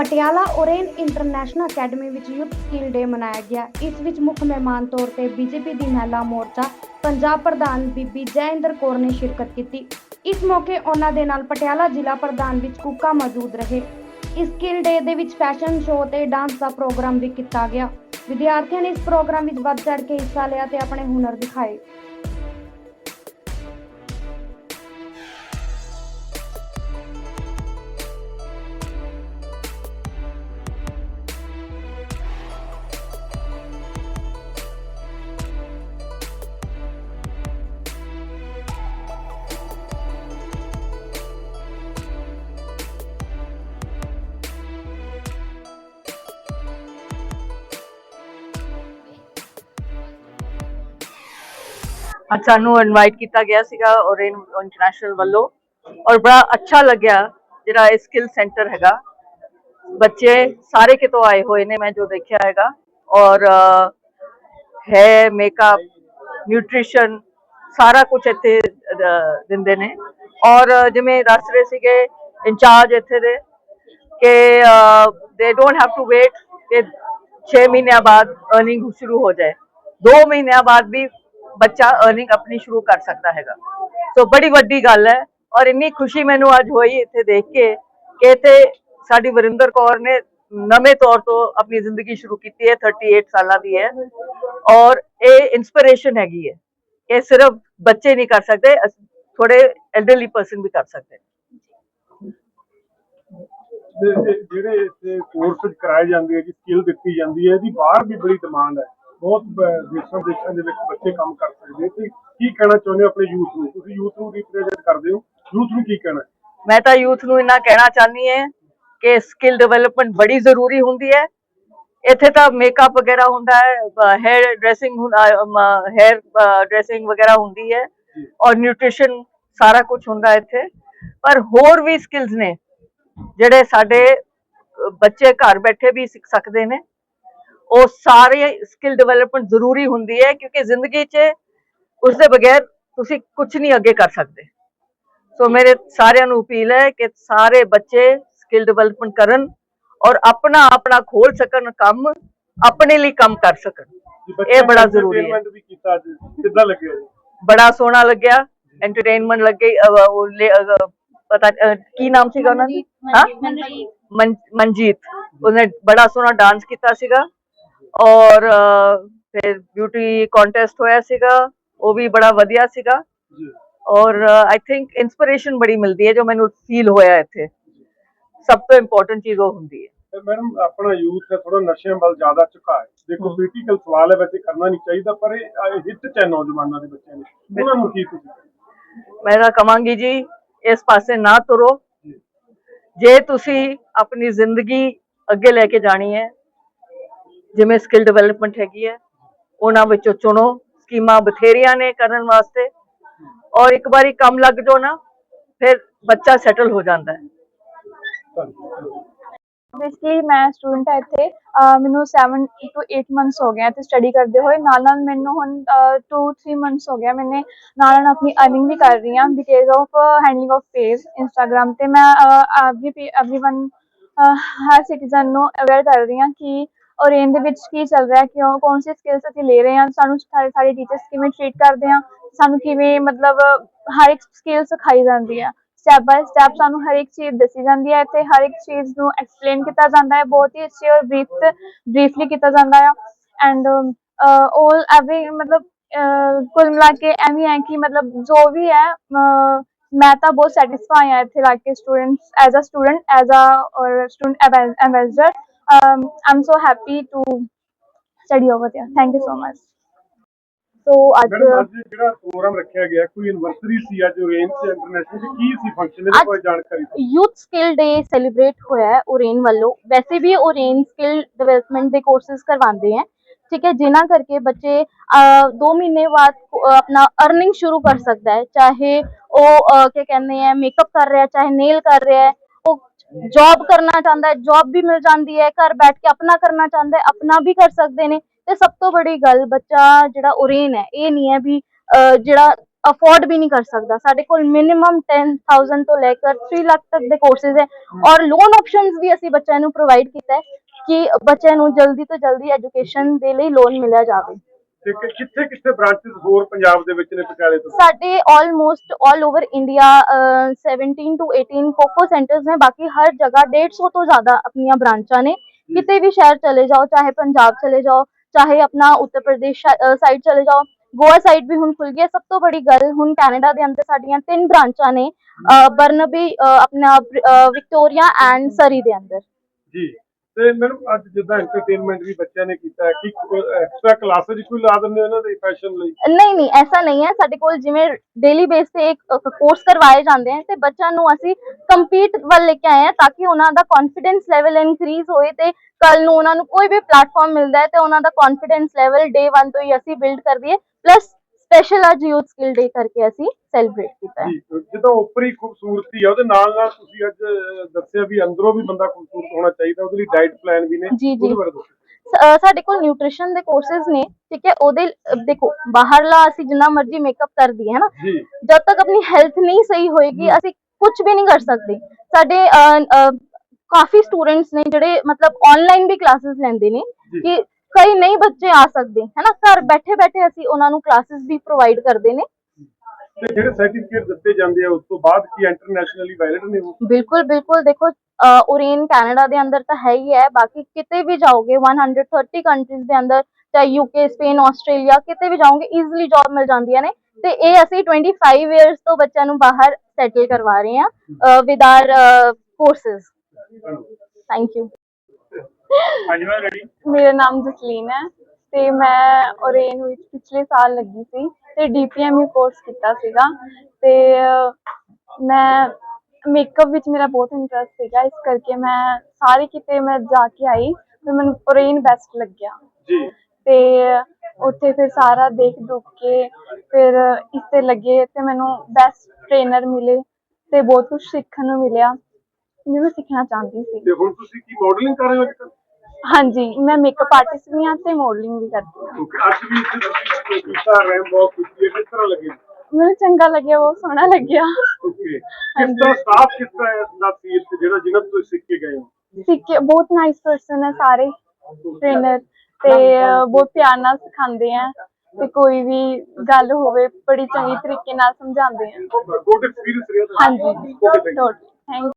Patiala ਓਰੇਨ international academy ਵਿੱਚ youth skill day ਮਨਾਇਆ ਗਿਆ। ਇਸ ਵਿੱਚ ਮੁੱਖ ਮਹਿਮਾਨ ਤੌਰ ਤੇ ਬੀਜੇਪੀ ਦੀ ਮਹਿਲਾ ਮੋਰਚਾ, ਪੰਜਾਬ ਪ੍ਰਧਾਨ ਬੀਬੀ ਜੈਇੰਦਰ ਕੌਰ ਨੇ ਸ਼ਿਰਕਤ ਕੀਤੀ। ਇਸ ਮੌਕੇ ਉਹਨਾਂ ਦੇ ਨਾਲ ਪਟਿਆਲਾ ਜ਼ਿਲ੍ਹਾ ਪ੍ਰਧਾਨ ਵਿੱਚ ਕੁੱਕਾ ਮੌਜੂਦ ਰਹੇ। ਇਸ ਸਕਿੱਲ ਡੇ ਦੇ ਵਿੱਚ ਫੈਸ਼ਨ ਸ਼ੋਅ ਤੇ ਡਾਂਸ ਦਾ ਪ੍ਰੋਗਰਾਮ ਵੀ ਕੀਤਾ ਗਿਆ। ਵਿਦਿਆਰਥੀਆਂ ਨੇ ਇਸ ਪ੍ਰੋਗਰਾਮ ਵਿੱਚ ਵੱਧ ਚੜ ਕੇ ਹਿੱਸਾ ਲਿਆ ਤੇ ਆਪਣੇ ਹੁਨਰ ਦਿਖਾਏ। ਅੱਜ ਸਾਨੂੰ ਇਨਵਾਈਟ ਕੀਤਾ ਗਿਆ ਸੀਗਾ ਔਰੇਨ ਇੰਟਰਨੈਸ਼ਨਲ ਵੱਲੋਂ ਔਰ ਬੜਾ ਅੱਛਾ ਲੱਗਿਆ ਜਿਹੜਾ ਇਹ ਸਕਿੱਲ ਸੈਂਟਰ ਹੈਗਾ। ਬੱਚੇ ਸਾਰੇ ਕਿਤੋਂ ਆਏ ਹੋਏ ਨੇ ਮੈਂ ਜੋ ਦੇਖਿਆ ਹੈਗਾ ਔਰ ਹੈ ਮੇਕਅਪ ਨਿਊਟ੍ਰੀਸ਼ਨ ਸਾਰਾ ਕੁਝ ਇੱਥੇ ਦਿੰਦੇ ਨੇ। ਔਰ ਜਿਵੇਂ ਦੱਸ ਰਹੇ ਸੀਗੇ ਇੰਚਾਰਜ ਇੱਥੇ ਦੇ ਕਿ they don't have to wait ਕਿ 6 ਮਹੀਨਿਆਂ ਬਾਅਦ ਅਰਨਿੰਗ ਸ਼ੁਰੂ ਹੋ ਜਾਏ। 2 ਮਹੀਨਿਆਂ ਬਾਅਦ ਵੀ ਬੱਚਾ ਅਰਨਿੰਗ ਆਪਣੀ ਸ਼ੁਰੂ ਕਰ ਸਕਦਾ ਹੈਗਾ। ਸੋ ਬੜੀ ਵੱਡੀ ਗੱਲ ਹੈ ਔਰ ਇੰਨੀ ਖੁਸ਼ੀ ਮੈਨੂੰ ਅੱਜ ਹੋਈ ਇੱਥੇ ਦੇਖ ਕੇ ਕਿ ਇੱਥੇ ਸਾਡੀ ਵਰਿੰਦਰ ਕੌਰ ਨੇ ਨਵੇਂ ਤੌਰ ਤੋਂ ਆਪਣੀ ਜ਼ਿੰਦਗੀ ਸ਼ੁਰੂ ਕੀਤੀ ਹੈ 38 ਸਾਲਾਂ ਦੀ ਹੈ ਔਰ ਇਹ ਇਨਸਪੀਰੇਸ਼ਨ ਹੈਗੀ ਹੈ ਇਹ ਸਿਰਫ ਬੱਚੇ ਨਹੀਂ ਕਰ ਸਕਦੇ, ਅਸ- ਥੋੜੇ ਐਲਡਰਲੀ ਪਰਸਨ ਵੀ ਕਰ ਸਕਦੇ ਨੇ। ਤੇ ਇਹ ਜਿਹੜੇ ਇੱਥੇ ਕੋਰਸ ਕਰਾਏ ਜਾਂਦੇ ਆ ਜੀ ਸਕਿੱਲ ਦਿੱਤੀ ਜਾਂਦੀ ਹੈ, ਇਹਦੀ ਬਾਹਰ ਵੀ ਬੜੀ ਡਿਮਾਂਡ ਹੈ। ਬਹੁਤ ਦੇਸ਼ਾਂ ਦੇਸ਼ਾਂ ਦੇ ਵਿੱਚ ਬੱਚੇ ਕੰਮ ਕਰ ਸਕਦੇ ਤੇ ਕੀ ਕਹਿਣਾ ਚਾਹੁੰਦੇ ਹੋ ਆਪਣੇ ਯੂਥ ਨੂੰ? ਤੁਸੀਂ ਯੂਥ ਨੂੰ ਰਿਪਰੈਜ਼ੈਂਟ ਕਰਦੇ ਹੋ? ਯੂਥ ਨੂੰ ਕੀ ਕਹਿਣਾ? ਮੈਂ ਤਾਂ ਯੂਥ ਨੂੰ ਇੰਨਾ ਕਹਿਣਾ ਚਾਹਨੀ ਹੈ ਕਿ ਸਕਿੱਲ ਡਿਵੈਲਪਮੈਂਟ ਬੜੀ ਜ਼ਰੂਰੀ ਹੁੰਦੀ ਹੈ। ਇੱਥੇ ਤਾਂ ਮੇਕਅਪ ਵਗੈਰਾ ਹੁੰਦਾ ਹੈ ਹੈਅਰ ਡਰੈਸਿੰਗ ਹੈਅਰ ਡਰੈਸਿੰਗ ਵਗੈਰਾ ਹੁੰਦੀ ਹੈ ਔਰ ਨਿਊਟ੍ਰੀਸ਼ਨ ਸਾਰਾ ਕੁਝ ਹੁੰਦਾ ਇੱਥੇ। ਪਰ ਹੋਰ ਵੀ ਸਕਿੱਲਸ ਨੇ ਜਿਹੜੇ ਸਾਡੇ ਬੱਚੇ ਘਰ ਬੈਠੇ ਵੀ ਸਿੱਖ ਸਕਦੇ ਨੇ। ਉਹ ਸਾਰੇ ਸਕਿੱਲ ਡਿਵੈਲਪਮੈਂਟ ਜ਼ਰੂਰੀ ਹੁੰਦੀ ਹੈ ਕਿਉਂਕਿ ਜ਼ਿੰਦਗੀ 'ਚ ਉਸ ਦੇ ਬਗੈਰ ਤੁਸੀਂ ਕੁਝ ਨਹੀਂ ਅੱਗੇ ਕਰ ਸਕਦੇ। ਸੋ ਮੇਰੇ ਸਾਰਿਆਂ ਨੂੰ ਅਪੀਲ ਹੈ ਕਿ ਸਾਰੇ ਬੱਚੇ ਸਕਿੱਲ ਡਿਵੈਲਪਮੈਂਟ ਕਰਨ ਔਰ ਆਪਣਾ ਆਪਣਾ ਖੋਲ ਸਕਣ ਕੰਮ ਆਪਣੇ ਲਈ ਕੰਮ ਕਰ ਸਕਣ। ਇਹ ਬੜਾ ਜ਼ਰੂਰੀ ਹੈ। ਕਿੱਦਾਂ ਲੱਗਿਆ ਬੜਾ ਸੋਹਣਾ ਲੱਗਿਆ। ਐਂਟਰਟੇਨਮੈਂਟ ਲੱਗੇ ਪਤਾ ਕੀ ਨਾਮ ਸੀਗਾ ਉਹਨਾਂ ਦੀ? ਹਾਂ? ਮਨ- ਮਨਜੀਤ। ਉਹਨੇ ਬੜਾ ਸੋਹਣਾ ਡਾਂਸ ਕੀਤਾ ਸੀਗਾ। ਔਰ ਫਿਰ ਬਿਊਟੀ ਕੰਟੈਸਟ ਹੋਇਆ ਸੀਗਾ ਉਹ ਵੀ ਬੜਾ ਵਧੀਆ ਸੀਗਾ। ਔਰ ਆਈ ਥਿੰਕ ਇਨਸਪੀਰੇਸ਼ਨ ਬੜੀ ਮਿਲਦੀ ਹੈ ਜੋ ਮੈਨੂੰ ਫੀਲ ਹੋਇਆ ਇੱਥੇ। ਸਭ ਤੋਂ ਇੰਪੋਰਟੈਂਟ ਚੀਜ਼ ਉਹ ਹੁੰਦੀ ਹੈ। ਮੈਡਮ ਆਪਣਾ ਯੂਥ ਹੈ ਥੋੜਾ ਨਸ਼ਿਆਂ ਵੱਲ ਜ਼ਿਆਦਾ ਝੁਕਾ ਹੈ। ਦੇਖੋ ਪੋਲੀਟੀਕਲ ਸਵਾਲ ਹੈ ਵੈਸੇ ਕਰਨਾ ਨਹੀਂ ਚਾਹੀਦਾ ਪਰ ਇਹ ਹਿੱਟ ਚ ਨੌਜਵਾਨਾਂ ਦੇ ਬੱਚਿਆਂ ਨੇ ਉਹਨਾਂ ਨੂੰ ਕੀ ਤੁਸੀਂ ਮੈਂ ਤਾਂ ਕਵਾਂਗੀ ਜੀ ਇਸ ਪਾਸੇ ਨਾ ਤੁਰੋ। ਜੇ ਤੁਸੀਂ ਆਪਣੀ ਜ਼ਿੰਦਗੀ ਅੱਗੇ ਲੈ ਕੇ ਜਾਣੀ ਹੈ ਜਿਵੇਂ ਸਕਿੱਲ ਡਿਵੈਲਪਮੈਂਟ ਹੈਗੀ ਹੈ, ਉਹਨਾਂ ਵਿੱਚੋਂ ਚੁਣੋ, ਸਕੀਮਾਂ ਬਥੇਰੀਆਂ ਨੇ ਕਰਨ ਵਾਸਤੇ। ਔਰ ਇੱਕ ਵਾਰੀ ਕੰਮ ਲੱਗ ਜਾਓ ਨਾ, ਫਿਰ ਬੱਚਾ ਸੈਟਲ ਹੋ ਜਾਂਦਾ ਹੈ। ਧੰਨਵਾਦ ਬੇਸਿਕਲੀ ਮੈਂ ਸਟੂਡੈਂਟ ਹਾਂ ਇੱਥੇ, ਅਹ ਮੈਨੂੰ 7 to 8 ਮੰਥਸ ਹੋ ਗਏ ਆ ਤੇ ਸਟੱਡੀ ਕਰਦੇ ਹੋਏ। ਨਾਲ ਨਾਲ ਮੈਨੂੰ ਹੁਣ 2 3 ਮੰਥਸ ਹੋ ਗਿਆ ਮੈਨੇ ਨਾਲ ਨਾਲ ਆਪਣੀ ਅਰਨਿੰਗ ਵੀ ਕਰ ਰਹੀ ਹਾਂ because of handling of page Instagram ਤੇ ਮੈਂ ਐਵਰੀ ਐਵਰੀਵਨ ਹਰ ਸਿਟੀਜ਼ਨ ਨੂੰ ਅਵੇਅਰ ਕਰ ਰਹੀ ਹਾਂ ਕਿ ਔਰ ਇਹਦੇ ਵਿੱਚ ਕੀ ਚੱਲ ਰਿਹਾ ਕਿਉਂ, ਕੌਣ ਸੀ ਸਕਿੱਲਸ ਅਸੀਂ ਲੈ ਰਹੇ ਹਾਂ? ਸਾਨੂੰ ਸਾਰੇ ਸਾਰੇ ਟੀਚਰਸ ਕਿਵੇਂ ਟ੍ਰੀਟ ਕਰਦੇ ਆ ਸਾਨੂੰ ਕਿਵੇਂ ਮਤਲਬ ਹਰ ਇੱਕ ਸਕਿੱਲ ਸਿਖਾਈ ਜਾਂਦੀ ਹੈ? ਸਟੈਪ ਬਾਈ ਸਟੈਪ ਸਾਨੂੰ ਹਰ ਇੱਕ ਚੀਜ਼ ਦੱਸੀ ਜਾਂਦੀ ਹੈ। ਤੇ ਹਰ ਇੱਕ ਚੀਜ਼ ਨੂੰ ਐਕਸਪਲੇਨ ਕੀਤਾ ਜਾਂਦਾ ਹੈ। ਬਹੁਤ ਹੀ ਅੱਛੀ ਔਰ ਬਰੀਫ ਬਰੀਫਲੀ ਕੀਤਾ ਜਾਂਦਾ ਹੈ ਐਂਡ 올 ਐਵਰੀ ਮਤਲਬ ਕੁੱਲ ਮਿਲਾ ਕੇ ਐਵੇਂ ਹੈ ਕਿ ਮਤਲਬ ਜੋ ਵੀ ਹੈ ਮੈਂ ਤਾਂ ਬਹੁਤ ਸੈਟੀਸਫਾਈ ਹਾਂ ਇੱਥੇ ਲਾ ਕੇ students as a student as a or student ambassador um, I'm so happy to study over there. Thank you so much. So ਅੱਜ ਮੈਡਮ ਅੱਜ ਜਿਹੜਾ ਪ੍ਰੋਗਰਾਮ ਰੱਖਿਆ ਗਿਆ ਕੋਈ ਐਨਵਰਸਰੀ ਸੀ ਅੱਜ ਰੇਂਜ ਇੰਟਰਨੈਸ਼ਨਲ ਚ ਕੀ ਸੀ ਫੰਕਸ਼ਨ ਇਹਦੀ ਕੋਈ ਜਾਣਕਾਰੀ ਦਿਓ। ਯੂਥ ਸਕਿੱਲ ਡੇ ਸੈਲੀਬ੍ਰੇਟ ਹੋਇਆ ਹੈ ਓਰੇਨ ਵੱਲੋਂ ਵੈਸੇ ਵੀ ਓਰੇਨ ਸਕਿੱਲ ਡਿਵੈਲਪਮੈਂਟ ਦੇ ਕੋਰसेज ਕਰਵਾਉਂਦੇ ਹੈ ਠੀਕ ਹੈ ਜਿਨ੍ਹਾਂ ਕਰਕੇ ਬੱਚੇ 2 ਮਹੀਨੇ ਬਾਅਦ ਅਹ, ਆਪਣਾ ਅਰਨਿੰਗ ਸ਼ੁਰੂ ਕਰ ਸਕਦਾ ਹੈ ਚਾਹੇ ਉਹ ਅਹ, ਕੀ ਕਹਿੰਦੇ ਆ ਮੇਕਅਪ ਕਰ ਰਿਹਾ ਚਾਹੇ ਨੇਲ ਕਰ ਰਿਹਾ ਹੈ ਜੌਬ ਕਰਨਾ ਚਾਹੁੰਦਾ ਹੈ ਜੌਬ ਵੀ ਮਿਲ ਜਾਂਦੀ ਹੈ ਘਰ ਬੈਠ ਕੇ ਆਪਣਾ ਕਰਨਾ ਚਾਹੁੰਦਾ ਹੈ ਆਪਣਾ ਵੀ ਕਰ ਸਕਦੇ ਨੇ ਤੇ ਸਭ ਤੋਂ ਬੜੀ ਗੱਲ ਬੱਚਾ ਜਿਹੜਾ ਓਰੇਨ ਹੈ ਇਹ ਨਹੀਂ ਹੈ ਵੀ ਅਹ, ਜਿਹੜਾ ਅਫੋਰਡ ਵੀ ਨਹੀਂ ਕਰ ਸਕਦਾ। ਸਾਡੇ ਕੋਲ ਮਿਨੀਮਮ 10000 ਤੋਂ ਲੈ ਕੇ 3 ਲੱਖ ਤੱਕ ਦੇ ਕੋਰਸਿਸ ਹੈ ਔਰ ਲੋਨ ਆਪਸ਼ਨਸ ਵੀ ਅਸੀਂ ਬੱਚਿਆਂ ਨੂੰ ਪ੍ਰੋਵਾਈਡ ਕੀਤਾ ਹੈ ਕਿ ਬੱਚਿਆਂ ਨੂੰ ਜਲਦੀ ਤੋਂ ਜਲਦੀ ਐਜੂਕੇਸ਼ਨ ਦੇ ਲਈ ਲੋਨ ਮਿਲਿਆ ਜਾਵੇ। ਤੇ ਕਿ- ਕਿੱਥੇ ਕਿੱਥੇ ਬ੍ਰਾਂਚਸ ਹੋਰ ਪੰਜਾਬ ਦੇ ਵਿੱਚ ਨੇ ਪਟਿਆਲੇ ਤੋਂ? ਸਾਡੇ almost all over India 17 to 18 coco centres ਨੇ ਬਾਕੀ ਹਰ ਜਗ੍ਹਾ 150 ਤੋਂ ਜ਼ਿਆਦਾ ਆਪਣੀਆਂ ਬ੍ਰਾਂਚਾਂ ਨੇ। ਕਿਤੇ ਵੀ ਸ਼ਹਿਰ ਚਲੇ ਜਾਓ ਚਾਹੇ ਪੰਜਾਬ ਚਲੇ ਜਾਓ ਚਾਹੇ ਆਪਣਾ ਉੱਤਰ ਪ੍ਰਦੇਸ਼ ਸਾਈਡ ਚਲੇ ਜਾਓ ਗੋਆ ਸਾਈਡ ਵੀ ਹੁਣ ਖੁੱਲ ਗਿਆ ਸਭ ਤੋਂ ਬੜੀ ਗੱਲ ਹੁਣ ਕੈਨੇਡਾ ਦੇ ਅੰਦਰ ਸਾਡੀਆਂ ਤਿੰਨ ਬ੍ਰਾਂਚਾਂ ਨੇ ਬਰਨਬੀ ਆਪਣਾ ਵਿਕਟੋਰੀਆ ਐਂਡ ਸਰੀ ਦੇ ਅੰਦਰ। ਜੀ। ਤੇ ਮੈਡਮ, ਅੱਜ ਜਿੱਦਾਂ ਐਂਟਰਟੇਨਮੈਂਟ ਵੀ ਬੱਚਿਆਂ ਨੇ ਕੀਤਾ ਹੈ, ਕਿ ਐਕਸਟਰਾ ਕਲਾਸਿਸ ਕੋਈ ਲਾ ਦਿੰਦੇ ਹੋ ਇਹਨਾਂ ਦੇ ਫੈਸ਼ਨ ਲਈ? ਨਹੀਂ ਨਹੀਂ, ਐਸਾ ਨਹੀਂ ਹੈ। ਸਾਡੇ ਕੋਲ ਜਿਵੇਂ ਡੇਲੀ ਬੇਸ ਤੇ ਇੱਕ ਕੋਰਸ ਕਰਵਾਏ ਜਾਂਦੇ ਹਨ ਤੇ ਬੱਚਿਆਂ ਨੂੰ ਅਸੀਂ ਕੰਪੀਟ ਵੱਲ ਲੈ ਕੇ ਆਏ ਹਾਂ ਤਾਂ ਕਿ ਉਹਨਾਂ ਦਾ ਕੌਨਫੀਡੈਂਸ ਲੈਵਲ ਇਨਕਰੀਜ਼ ਹੋਏ ਤੇ ਕੱਲ ਨੂੰ ਉਹਨਾਂ ਨੂੰ ਕੋਈ ਵੀ ਪਲੇਟਫਾਰਮ ਮਿਲਦਾ ਹੈ ਤੇ ਉਹਨਾਂ ਦਾ ਕੌਨਫੀਡੈਂਸ ਲੈਵਲ ਡੇ 1 ਤੋਂ ਹੀ ਅਸੀਂ ਬਿਲਡ ਕਰ ਦਈਏ। ਪਲੱਸ ਸਪੈਸ਼ਲ ਅੱਜ ਯੂਥ ਸਕਿੱਲ ਡੇ ਕਰਕੇ ਅਸੀਂ ਸੈਲੀਬ੍ਰੇਟ ਕੀਤਾ ਹੈ। ਜਦੋਂ ਉੱਪਰੀ ਖੂਬਸੂਰਤੀ ਆ ਉਹਦੇ ਨਾਲ ਨਾਲ ਤੁਸੀਂ ਅੱਜ ਦੱਸਿਆ ਵੀ ਅੰਦਰੋਂ ਵੀ ਬੰਦਾ ਖੂਬਸੂਰਤ ਹੋਣਾ ਚਾਹੀਦਾ ਉਹਦੇ ਲਈ ਡਾਈਟ ਪਲਾਨ ਵੀ ਨੇ ਜੀ, ਜੀ। ਸਾਡੇ ਕੋਲ ਨਿਊਟ੍ਰੀਸ਼ਨ ਦੇ ਕੋਰसेज ਨੇ ਠੀਕ ਹੈ ਉਹਦੇ ਦੇਖੋ ਬਾਹਰਲਾ ਅਸੀਂ ਜਿੰਨਾ ਮਰਜ਼ੀ ਮੇਕਅਪ ਕਰ ਦਈਏ ਹੈ ਨਾ ਜਦ ਤੱਕ ਆਪਣੀ ਹੈਲਥ ਨਹੀਂ ਸਹੀ ਹੋਏਗੀ ਅਸੀਂ ਕੁਝ ਵੀ ਨਹੀਂ ਕਰ ਸਕਦੇ। ਸਾਡੇ ਕਾਫੀ ਸਟੂਡੈਂਟਸ ਨੇ ਜਿਹੜੇ ਮਤਲਬ ਆਨਲਾਈਨ ਵੀ ਕਲਾਸਿਸ ਲੈਂਦੇ ਨੇ। ਕਿ ਕਈ ਨਹੀਂ ਬੱਚੇ ਆ ਸਕਦੇ ਹੈ ਨਾ ਘਰ ਬੈਠੇ ਬੈਠੇ ਅਸੀਂ ਉਹਨਾਂ ਨੂੰ ਕਲਾਸਿਸ ਵੀ ਪ੍ਰੋਵਾਈਡ ਕਰਦੇ ਨੇ। ਤੇ ਜਿਹੜੇ ਸਰਟੀਫਿਕੇਟ ਦਿੱਤੇ ਜਾਂਦੇ ਆ ਉਸ ਤੋਂ ਬਾਅਦ ਕੀ ਇੰਟਰਨੈਸ਼ਨਲੀ ਵੈਲਿਡ ਨੇ ਉਹ? ਬਿਲਕੁਲ ਬਿਲਕੁਲ। ਦੇਖੋ ਓਰੇਨ ਕੈਨੇਡਾ ਦੇ ਅੰਦਰ ਤਾਂ ਹੈ ਹੀ ਹੈ ਬਾਕੀ ਕਿਤੇ ਵੀ ਜਾਓਗੇ 130 ਕੰਟਰੀਜ਼ ਦੇ ਅੰਦਰ ਚਾਹੇ ਯੂਕੇ ਸਪੇਨ ਆਸਟ੍ਰੇਲੀਆ ਕਿਤੇ ਵੀ ਜਾਓਗੇ ਈਜ਼ੀਲੀ ਜੌਬ ਮਿਲ ਜਾਂਦੀਆਂ ਨੇ। ਤੇ ਇਹ ਅਸੀਂ 25 ਇਅਰਸ ਤੋਂ ਬੱਚਿਆਂ ਨੂੰ ਬਾਹਰ ਸੈਟਲ ਕਰਵਾ ਰਹੇ ਹਾਂ with our courses thank you ਹਾਂਜੀ ਮੈਂ ਰੈਡੀ ਮੇਰਾ ਨਾਮ ਜਸਲੀਨ ਹੈ ਤੇ ਮੈਂ ਓਰੇਨ ਵਿੱਚ ਪਿਛਲੇ ਸਾਲ ਲੱਗੀ ਸੀ ਤੇ ਡੀਪੀਐਮਯੂ ਕੋਰਸ ਕੀਤਾ ਸੀਗਾ ਤੇ ਮੈਂ ਮੇਕਅਪ ਵਿੱਚ ਮੇਰਾ ਬਹੁਤ ਇੰਟਰਸਟ ਸੀਗਾ ਇਸ ਕਰਕੇ ਮੈਂ ਸਾਰੇ ਕਿਤੇ ਮੈਂ ਜਾ ਕੇ ਆਈ ਫਿਰ ਮੈਨੂੰ ਓਰੇਨ ਬੈਸਟ ਲੱਗਿਆ। ਜੀ। ਤੇ ਉੱਥੇ ਫਿਰ ਸਾਰਾ ਦੇਖ ਦੁੱਖ ਕੇ ਫਿਰ ਇਸ ਤੇ ਲੱਗੇ ਤੇ ਮੈਨੂੰ ਬੈਸਟ ਟ੍ਰੇਨਰ ਮਿਲੇ ਤੇ ਬਹੁਤ ਕੁਝ ਸਿੱਖਣ ਨੂੰ ਮਿਲਿਆ। ਜੋ ਮੈਂ ਸਿੱਖਣਾ ਚਾਹੁੰਦੀ ਸੀ। ਤੇ ਹੁਣ ਤੁਸੀਂ ਕੀ ਮਾਡਲਿੰਗ ਕਰ ਰਹੇ ਹੋ ਅੱਜ ਹਾਂਜੀ ਮੈਂ ਮੇਕਅਪ ਆਰਟਿਸਟ ਵੀ ਹਾਂ ਤੇ ਮਾਡਲਿੰਗ ਵੀ ਕਰਦੀ ਹਾਂ। ਅੱਜ ਵੀ ਤੁਸੀਂ ਕੀਤਾ ਰੈਮ ਬਹੁਤ ਕੀਤੀ ਹੈ ਕਿਸ ਤਰ੍ਹਾਂ ਲੱਗੇ ਮੈਨੂੰ ਚੰਗਾ ਲੱਗਿਆ ਬਹੁਤ ਸੋਹਣਾ ਲੱਗਿਆ। ਓਕੇ ਕਿਸ ਤਰ੍ਹਾਂ ਸਟਾਫ ਕਿਸ ਤਰ੍ਹਾਂ ਦਾ ਸੀ ਇੱਥੇ ਜਿਹੜਾ ਜਿਹਨਾਂ ਤੋਂ ਤੁਸੀਂ ਸਿੱਖ ਕੇ ਗਏ ਹੋ? ਸਿੱਖ ਬਹੁਤ ਨਾਈਸ ਪਰਸਨ ਹੈ ਸਾਰੇ ਟ੍ਰੇਨਰ ਤੇ ਬਹੁਤ ਪਿਆਰ ਨਾਲ ਸਿਖਾਉਂਦੇ ਆ ਤੇ ਕੋਈ ਵੀ ਗੱਲ ਹੋਵੇ ਬੜੀ ਚੰਗੀ ਤਰੀਕੇ ਨਾਲ ਸਮਝਾਉਂਦੇ ਆ। ਗੁੱਡ ਐਕਸਪੀਰੀਅੰਸ ਰਿਹਾ ਤੁਹਾਡਾ? ਹਾਂਜੀ। you. ਥੈਂਕ